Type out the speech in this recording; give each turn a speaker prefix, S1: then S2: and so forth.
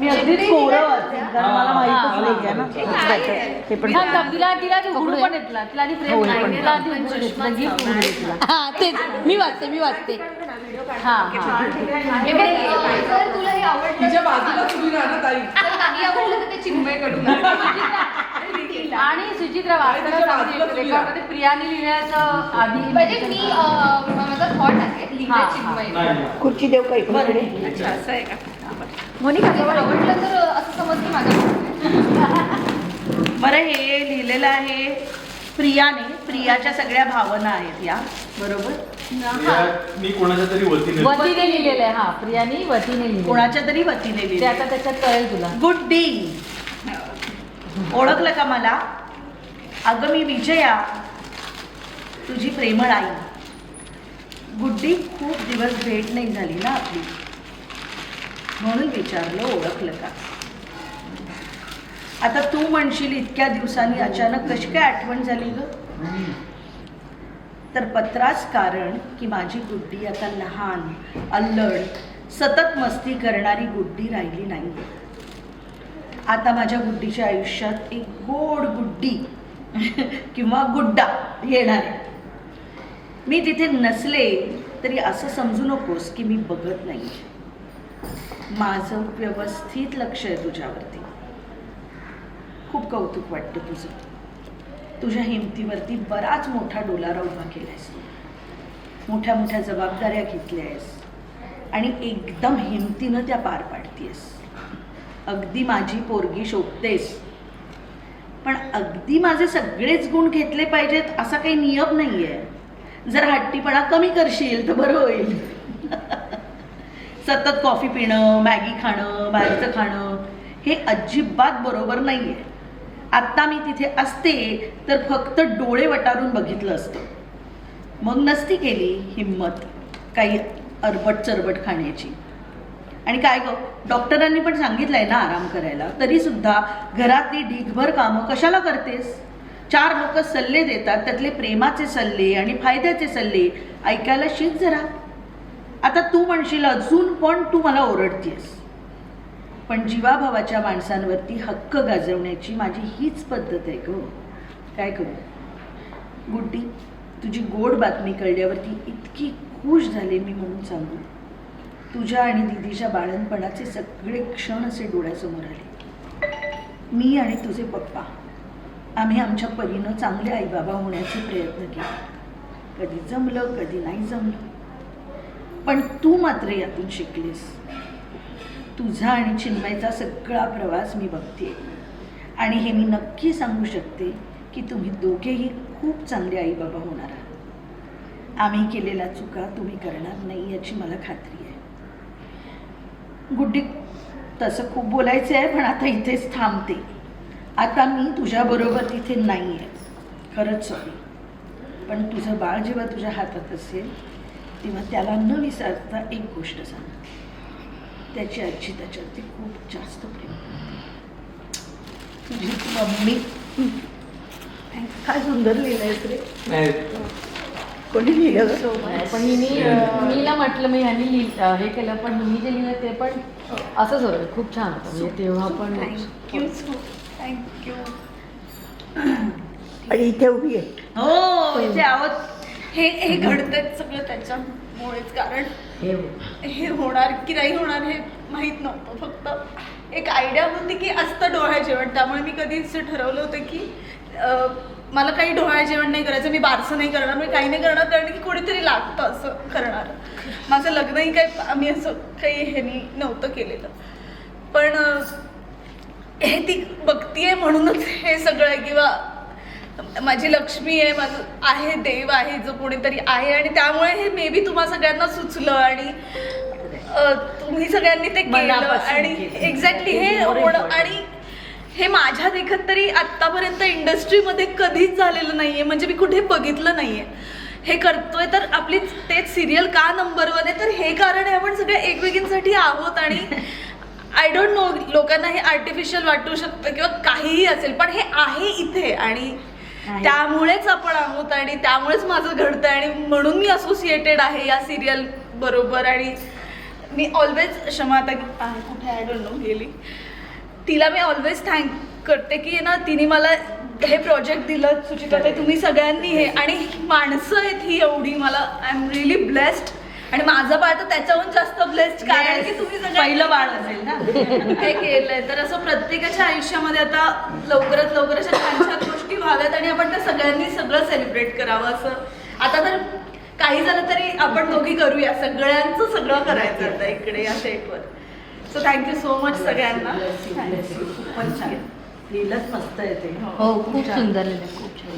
S1: मी अगदीच कोरं वाचेन कारण मला माहितच नाही आहे ना. पण
S2: तिला तिला ते उघडू पण येतला तिला आधी फ्रेम
S1: पण
S2: तिला आधी उघडू देतला, gift उघडू देतला. हा तेच. मी वाचते मी वाचते. हा. हा
S3: हे बघ, जर तुला हे आवडलं
S4: तिच्या बाजूला तुम्ही राहणार ताई.
S3: तर नाही आवडलं तर ते चिन्मयकडून
S2: आणि सुचित्रा वाचताना प्रियाने लिहिण्याचं आधी
S3: म्हणजे मी अं, माझा थॉट आहे लिहिलं
S2: हा.
S3: चिन्मय
S1: खुर्ची देऊ का इकडे
S3: अच्छा असं आहे का?
S1: मोनिका
S3: हे आवडलं तर असं समज की माझ्या
S5: बरं हे लिहिलेलं आहे प्रियाने. प्रियाच्या सगळ्या भावना आहेत या. बरोबर?
S6: मी कोणाच्या तरी वतीने
S2: वतीने लिहिलेलं आहे. हा प्रियाने वतीने
S5: कोणाच्या तरी वतीने
S2: ते
S5: लिहिले
S2: आता त्याच्यात कळेल तुला.
S5: गुड डे ओळखलं का मला? अगं मी विजया तुझी प्रेमळ आई गुड्डी खूप दिवस भेट नाही झाली ना आपली. म्हणून विचारलं ओळखलं का? आता तू म्हणशील इतक्या दिवसांनी अचानक कशी काय आठवण झाली ग? तर पत्राच कारण की माझी गुड्डी आता लहान अल्लड सतत मस्ती करणारी गुड्डी राहिली नाही. आता माझ्या गुड्डीच्या आयुष्यात एक गोड गुड्डी किंवा गुड्डा येणार आहे. मी तिथे नसले तरी असं समजू नकोस की मी बघत नाही. माझं व्यवस्थित लक्ष आहे तुझ्यावरती. खूप कौतुक वाटतं तुझं. तुझ्या हिमतीवरती बराच मोठा डोलारा उभा केला आहेस मोठ्या मोठ्या जबाबदाऱ्या घेतल्या आहेस आणि एकदम हिमतीनं त्या पार पाडतीयस. अगदी माझी पोरगी शोधतेस पण अगदी माझे सगळेच गुण घेतले पाहिजेत असा काही नियम नाही आहे जर हट्टीपणा कमी करशील तर बरं होईल. सतत कॉफी पिणं मॅगी खाणं बाहेरचं खाणं हे अजिबात बरोबर नाही आहे आत्ता मी तिथे असते तर फक्त डोळे वटारून बघितलं असतं. मग नसती केली हिंमत काही अरबट चरबट खाण्याची. आणि काय गं डॉक्टरांनी पण सांगितलं आहे ना आराम करायला. तरीसुद्धा घरातली ढीगभर कामं कशाला करतेस? चार लोक सल्ले देतात त्यातले प्रेमाचे सल्ले आणि फायद्याचे सल्ले. ऐकायला शिक जरा. आता तू म्हणशील अजून पण तू मला ओरडतेस पण जीवाभावाच्या माणसांवरती हक्क गाजवण्याची माझी हीच पद्धत आहे ग. काय करू? गुड्डी तुझी गोड बातमी कळल्यावरती इतकी खुश झाले मी म्हणून सांगू. तुझ्या आणि दिदीच्या बाळणपणाचे सगळे क्षण असे डोळ्यासमोर आले. मी आणि तुझे पप्पा आम्ही आमच्या परीनं चांगले आईबाबा होण्याचे प्रयत्न केले. कधी जमलं कधी नाही जमलं. पण तू मात्र यातून शिकलीस. तुझा आणि चिन्मयचा सगळा प्रवास मी बघते आणि हे मी नक्की सांगू शकते की तुम्ही दोघेही खूप चांगले आईबाबा होणार आहात. आम्ही केलेल्या चुका तुम्ही करणार नाही याची मला खात्री आहे. गुड्डी तसं खूप बोलायचं आहे पण आता इथेच थांबते. आता मी तुझ्याबरोबर तिथे नाही आहे खरंच सॉरी पण तुझं बाळ जेव्हा तुझ्या हातात असेल तेव्हा त्याला न विसरता एक गोष्ट सांग त्याची आजी त्याच्यावरती खूप जास्त प्रेम. तुझी मम्मी काय सुंदर लिहिलंयस रे? कोणी लिहिलं?
S2: पण मी मीला म्हटलं मी ह्यांनी लिह अं, हे केलं पण मी जे लिहिलं ते पण असंच होतं. खूप छान होतं. म्हणजे तेव्हा पण
S5: थँक्यू थँक्यू
S1: आणि इथे उभी आहे.
S5: हो इथे आहोत.
S7: हे हे घडतंय सगळं त्याच्यामुळेच. कारण
S2: हे
S7: हे होणार की नाही होणार हे माहीत नव्हतं. फक्त एक आयडिया होती की असतं डोळ्या जेवण. त्यामुळे मी कधी असं ठरवलं होतं की अं, मला काही डोळ्या जेवण नाही करायचं मी बारसं नाही करणार मी काही नाही करणार कारण की कोणीतरी लागतं असं करणार. माझं लग्नही काही आम्ही असं काही हे नव्हतं केलेलं. पण अं, हे ती बघतीये म्हणूनच हे सगळं किंवा माझी लक्ष्मी आहे माझं आहे देव आहे जो कोणीतरी आहे आणि त्यामुळे हे मे बी तुम्हा सगळ्यांना सुचलं आणि तुम्ही सगळ्यांनी ते केलं आणि. एक्झॅक्टली हे. आणि हे माझ्या देखत तरी आत्तापर्यंत इंडस्ट्रीमध्ये कधीच झालेलं नाहीये म्हणजे मी कुठे बघितलं नाहीये हे करतोय तर आपली तेच सिरियल का नंबर वन आहे तर हे कारण आहे आपण सगळ्या एकमेकींसाठी आहोत आणि आय डोंट नो लोकांना हे आर्टिफिशियल वाटू शकतं किंवा काहीही असेल पण हे आहे इथे आणि. त्यामुळेच आपण आहोत आणि त्यामुळेच माझं घडतंय आणि म्हणून मी असोसिएटेड आहे या सिरियल बरोबर. आणि मी ऑलवेज क्षमा आता कुठे आय डोंट नो गेली. तिला मी ऑलवेज थँक करते की ना तिने मला हे प्रोजेक्ट दिलं सुचिता ते तुम्ही सगळ्यांनी हे आणि माणसं आहेत ही एवढी मला आय एम रिअली ब्लेस्ड आणि माझं बाळ तर त्याच्याहून जास्त ब्लेस्ड कारण की तुम्ही
S5: पहिलं बाळ असेल ना.
S7: हे केलंय. तर असं प्रत्येकाच्या आयुष्यामध्ये आता लवकरात लवकर अशा छान छान गोष्टी व्हाव्यात आणि आपण त्या सगळ्यांनी सगळं सेलिब्रेट करावं असं. आता तर काही झालं तरी आपण दोघी करूया. सगळ्यांचं सगळं करायचं आता इकडे या सेटवर सो थँक्यू सो मच सगळ्यांना. खूपच छान
S5: लिहिलंच मस्त येते
S2: हो खूप सुंदर लिहिलं खूप छान.